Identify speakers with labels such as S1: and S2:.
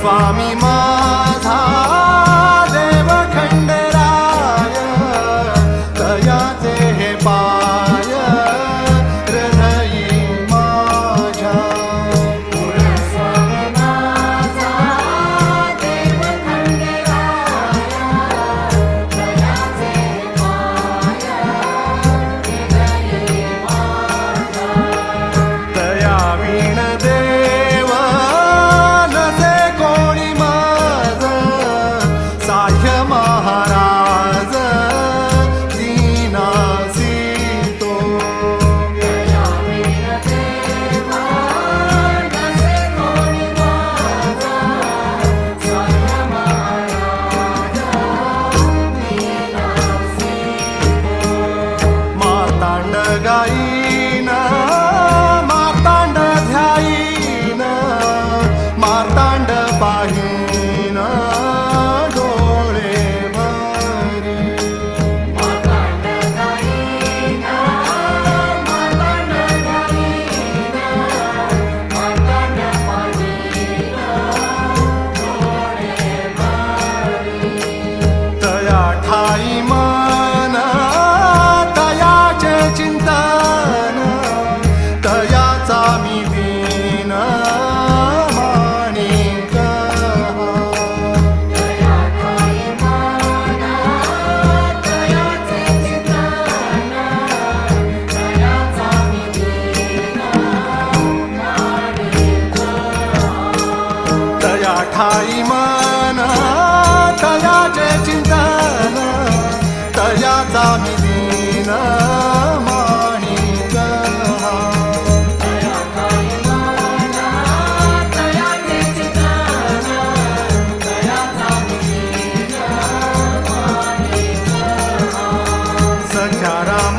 S1: for me Ma. गाईन मातांड ध्याईन मातांड पाहिन ठाई मन तयाचे चिंतन तयाचा मी दीन माणिक. सख्या राम.